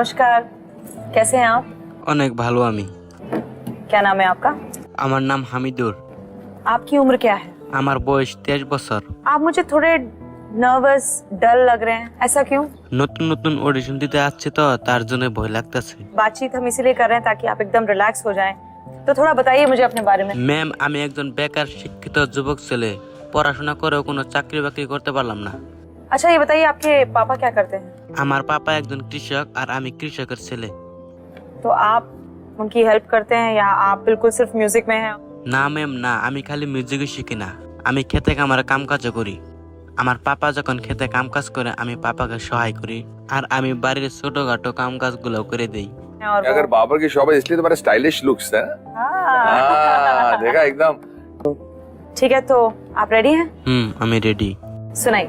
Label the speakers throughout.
Speaker 1: नमस्कार कैसे हैं आप
Speaker 2: অনেক ভালো আমি
Speaker 1: क्या नाम है आपका
Speaker 2: আমার নাম হামিদুর
Speaker 1: आपकी उम्र क्या है
Speaker 2: আমার বয়স তেইশ বছর
Speaker 1: आप मुझे थोड़े नर्वस डल लग रहे हैं ऐसा क्यों
Speaker 2: নতুন নতুন অডিশন দিতে আসছে তো তার জন্য ভয় লাগতেছে
Speaker 1: बातचीत हम इसीलिए कर रहे हैं ताकि आप एकदम रिलैक्स हो जाएं तो थोड़ा बताइए मुझे अपने बारे में
Speaker 2: ম্যাম আমি একজন বেকার শিক্ষিত যুবক ছেলে পড়াশোনা করেও কোনো চাকরি বাকরি করতে পারলাম না
Speaker 1: अच्छा ये बताइए आपके पापा क्या करते हैं
Speaker 2: আমার পাপা একজন কৃষক আর আমি কৃষকের ছেলে
Speaker 1: तो आप उनकी हेल्प करते हैं या आप बिल्कुल सिर्फ म्यूजिक में हैं
Speaker 2: না ম্যাম না আমি খালি মিউজিকই শিখি না আমি খেতে কামারে কাম কাজও করি আমার পাপা যখন খেতে কাম কাজ করে আমি পাপাকে সহায় করি আর আমি বাড়ির ছোটখাটো কাম কাজগুলো করে দেই
Speaker 1: और
Speaker 3: अगर
Speaker 1: वो-
Speaker 3: बाबर की शॉप है इसलिए तुम्हारे स्टाइलिश लुक्स है
Speaker 1: हाँ।
Speaker 3: हाँ, देखा एकदम
Speaker 1: ठीक है तो आप रेडी हैं
Speaker 2: হুম আমি রেডি
Speaker 1: सुनाइए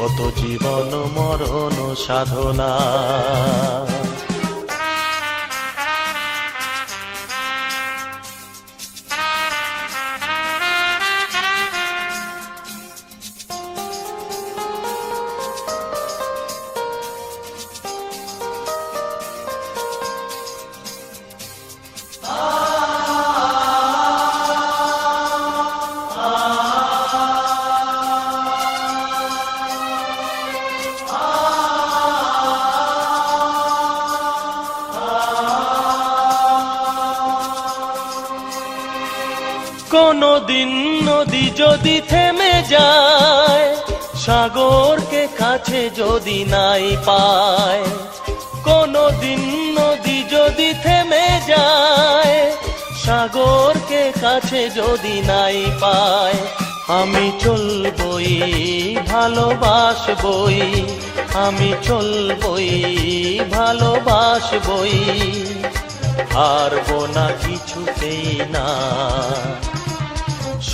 Speaker 4: কত জীবন মরণ সাধনা। কোনো দিন নদী যদি থেমে যায়, সাগরকে কাছে যদি নাই পায় কোনো দিন নদী যদি থেমে যায়, সাগরকে কাছে যদি নাই পায়, আমি চলবই, ভালোবাসবই, আমি চলবই, ভালোবাসবই, হারবো না কিছুতেই না।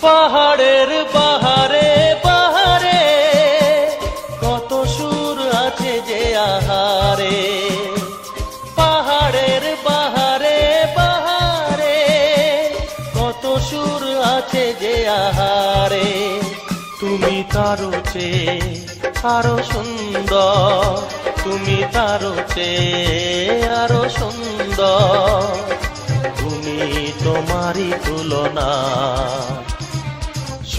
Speaker 4: পাহাড়ের পাহাড়ে পাহাড়ে। কত সুর আছে যে আহারে। পাহাড়ের পাহাড়ে পাহাড়ে। কত সুর আছে যে আহারে। তুমি তারো চেয়ে আরও সুন্দর। তুমি তারো চেয়ে আরও সুন্দর। তুমি তোমারই তুলনা।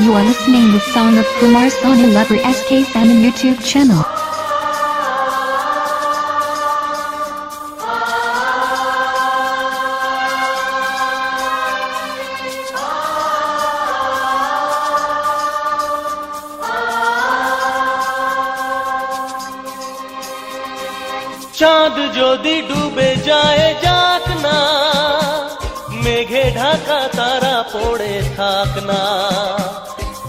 Speaker 5: You are listening the song of Kumar Sonu Lover SK Famine YouTube channel.
Speaker 4: চাঁদ যদি ডুবে যায় যাক না মেঘে ঢাকা তারা পড়ে থাক না।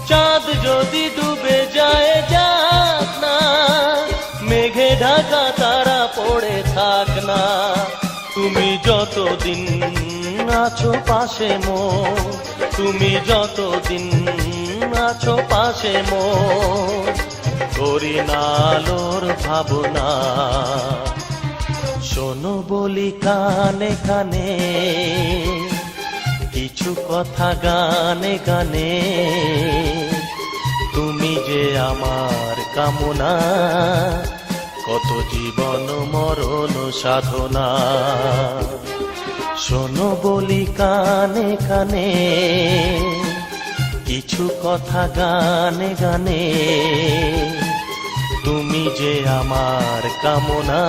Speaker 4: চাঁদ যদি ডুবে যায়, যাক না। মেঘে ঢাকা তারা পড়ে থাক না। তুমি যতদিন আছো পাশে মো তুমি যতদিন আছো পাশে মো করি না আলোর ভাবনা। শোনো বলি কানে কানে। কিছু কথা, গানে গানে। তুমি যে আমার কামনা, কত জীবন মরণ সাধনা। শোনো বলি কানে কানে, কিছু কথা গানে গানে। তুমি যে আমার কামনা,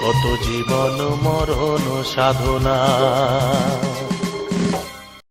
Speaker 4: কত জীবন মরণ সাধনা।